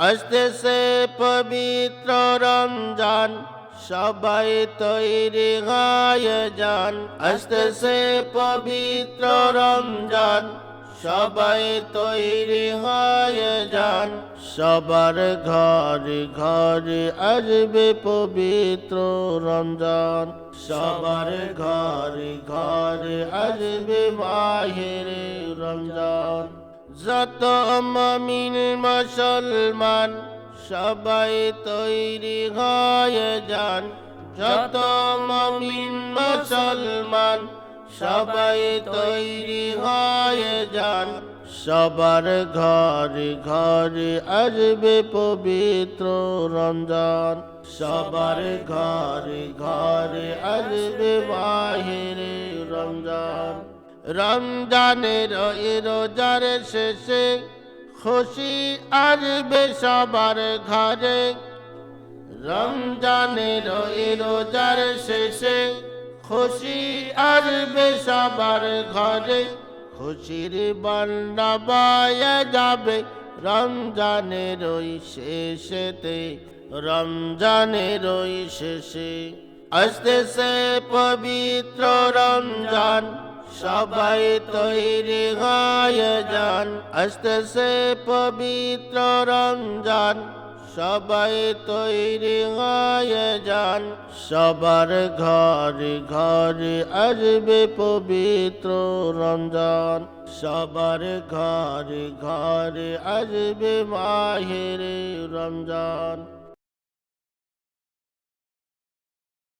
আসতেছে পবিত্র রমজান, সবাই তৈরি গায় যান। আসতেছে পবিত্র রমজান, সবাই তৈরি হয়ে যান। সবার ঘরে ঘরে আসবে পবিত্র রমজান। সবার ঘরে ঘরে আসবে বাহিরে রমজান। যত মমিন মুসলমান, সবাই তৈরি হয়ে যান। যত মমিন মুসলমান, সবাই তৈরি হয়ে যান। সবার ঘরে ঘরে আসবে পবিত্র রমজান। সবার ঘরে ঘরে আসবে বাহিরে রমজান। রমজানের রোজার শেষে খুশি আসবে সবার ঘরে। রমজানের রোজার শেষে খুশি আসবে সবার ঘরে। খুশির বন্যা বয়ে যাবে রমজানের ওই শেষেতে, রমজানের ওই শেষে। আসতেছে পবিত্র রমজান সবাই তৈরি হয়ে যান আসতেছে পবিত্র রমজান সবাই তৈরি হয়ে যান সবার ঘরে ঘরে আসবে পবিত্র রমজান সবার ঘরে ঘরে আসবে মাহেরে রমজান